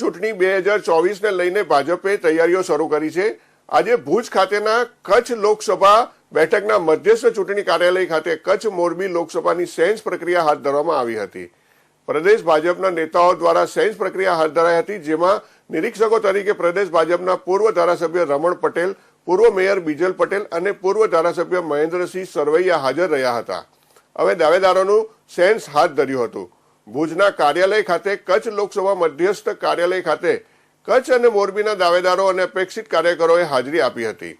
ચૂંટણી બે હજાર ચોવીસને લઈને ભાજપે તૈયારીઓ શરૂ કરી છે. આજે ભુજ ખાતેના કચ્છ લોકસભા બેઠકના મધ્યસ્થ ચૂંટણી કાર્યાલય ખાતે કચ્છ મોરબી લોકસભાની સેન્સ પ્રક્રિયા હાથ ધરવામાં આવી હતી. પ્રદેશ ભાજપના નેતાઓ દ્વારા સેન્સ પ્રક્રિયા હાથ ધરાઈ હતી, જેમાં નિરીક્ષકો તરીકે પ્રદેશ ભાજપના પૂર્વ ધારાસભ્ય રમણ પટેલ, પૂર્વ મેયર બીજલ પટેલ અને પૂર્વ ધારાસભ્ય મહેન્દ્રસિંહ સરવૈયા હાજર રહ્યા હતા. હવે દાવેદારોનું સેન્સ હાથ ધર્યું હતું. ભુજના કાર્યાલય ખાતે, કચ્છ લોકસભા મધ્યસ્થ કાર્યાલય ખાતે કચ્છ અને મોરબીના દાવેદારો અને અપેક્ષિત કાર્યકરોએ હાજરી આપી હતી.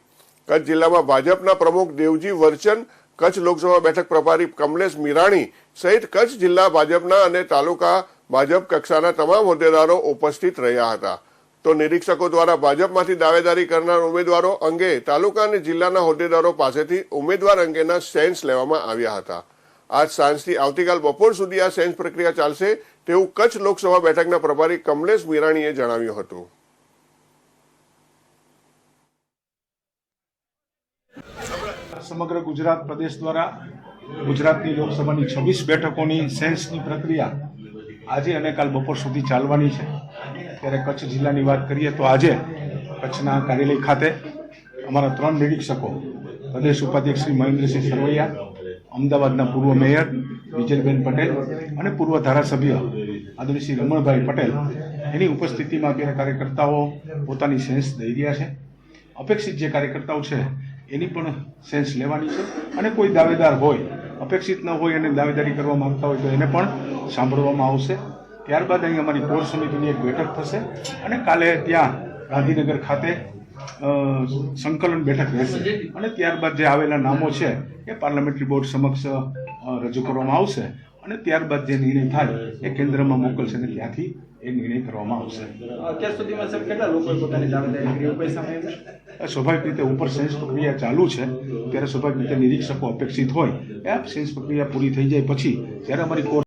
કચ્છ જિલ્લામાં ભાજપના પ્રમુખ દેવજી વર્ચન, કચ્છ લોકસભા બેઠક પ્રભારી કમલેશ મીરાણી સહિત કચ્છ જિલ્લા ભાજપના અને તાલુકા ભાજપ કક્ષાના તમામ હોદ્દેદારો ઉપસ્થિત રહ્યા હતા. તો નિરીક્ષકો દ્વારા ભાજપમાંથી દાવેદારી કરનાર ઉમેદવારો અંગે તાલુકા અને જિલ્લાના હોદ્દેદારો પાસેથી ઉમેદવાર અંગેના સેન્સ લેવામાં આવ્યા હતા. આજ સાંજથી આવતીકાલ બપોર સુધી આ સેન્સ પ્રક્રિયા ચાલશે તેવું કચ્છ લોકસભા બેઠકના પ્રભારી કમલેશ મીરાણીએ જણાવ્યું હતું. સમગ્ર ગુજરાત પ્રદેશ દ્વારા ગુજરાતની લોકસભાની છવ્વીસ બેઠકોની સેન્સની પ્રક્રિયા આજે અને કાલ બપોર સુધી ચાલવાની છે. ત્યારે કચ્છ જિલ્લાની વાત કરીએ તો આજે કચ્છના કાર્યાલય ખાતે અમારા ત્રણ નિરીક્ષકો, પ્રદેશ ઉપાધ્યક્ષ શ્રી મહેન્દ્રસિંહ સરવૈયા અમદાવાદના પૂર્વ મેયર વિજયબેન પટેલ અને પૂર્વ ધારાસભ્ય આદરણીય શ્રી રમણભાઈ પટેલ. એની ઉપસ્થિતિમાં અત્યારે કાર્યકર્તાઓ પોતાની સેન્સ દઈ રહ્યા છે. અપેક્ષિત જે કાર્યકર્તાઓ છે, એની પણ સેન્સ લેવાની છે અને કોઈ દાવેદાર હોય, અપેક્ષિત ન હોય અને દાવેદારી કરવા માંગતા હોય તો એને પણ સાંભળવામાં આવશે. ત્યારબાદ અહીં અમારી કોર સમિતિની એક બેઠક થશે અને કાલે ત્યાં ગાંધીનગર ખાતે સંકલન બેઠક રહેશે. અને ત્યારબાદ જે આવેલા નામો છે એ પાર્લામેન્ટરી બોર્ડ સમક્ષ રજૂ કરવામાં આવશે. અને ત્યારબાદ જે નિર્ણય થાય એ કેન્દ્રમાં મોકલશે અને ત્યાંથી એ નિર્ણય કરવામાં આવશે. અત્યાર સુધીમાં સાહેબ કેટલા લોકોએ પોતાની દાવેદારી કરી એવું કંઈ સામે આવ્યું છે? સ્વાભાવિક રીતે ઉપર સેન્સ પ્રક્રિયા ચાલુ છે. ત્યારે સ્વાભાવિક રીતે નિરીક્ષકો અપેક્ષિત હોય. એ સેન્સ પ્રક્રિયા પૂરી થઈ જાય પછી ત્યારે અમારી કોર